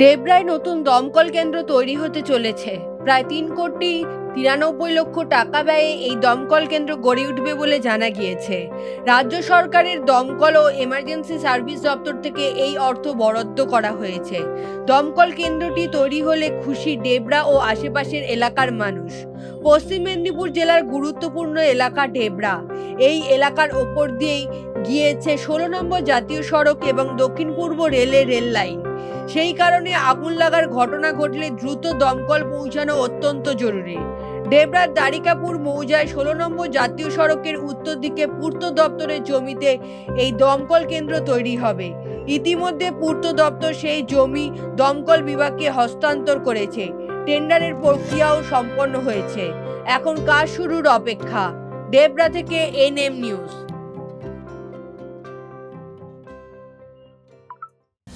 ডেবরায় নতুন দমকল কেন্দ্র তৈরি হতে চলেছে। প্রায় তিন কোটি তিরানব্বই লক্ষ টাকা ব্যয়ে এই দমকল কেন্দ্র গড়ে উঠবে বলে জানা গিয়েছে। রাজ্য সরকারের দমকল ও এমার্জেন্সি সার্ভিস দপ্তর থেকে এই অর্থ বরাদ্দ করা হয়েছে। দমকল কেন্দ্রটি তৈরি হলে খুশি ডেবরা ও আশেপাশের এলাকার মানুষ। পশ্চিম মেদিনীপুর জেলার গুরুত্বপূর্ণ এলাকা ডেবরা এই এলাকার ওপর দিয়েই গিয়েছে ষোলো নম্বর জাতীয় সড়ক এবং দক্ষিণ পূর্ব রেলের রেল লাইন সেই কারণে আগুন লাগার ঘটনা ঘটলে দ্রুত দমকল পৌঁছানো অত্যন্ত জরুরি। ডেবরার দ্বারিকাপুর মৌজায় ষোলো নম্বর জাতীয় সড়কের উত্তর দিকে পূর্ত দপ্তরের জমিতে এই দমকল কেন্দ্র তৈরি হবে। ইতিমধ্যে পূর্ত দপ্তর সেই জমি দমকল বিভাগকে হস্তান্তর করেছে। টেন্ডারের প্রক্রিয়াও সম্পন্ন হয়েছে। এখন কাজ শুরুর অপেক্ষা। ডেবরা থেকে এনএম নিউজ।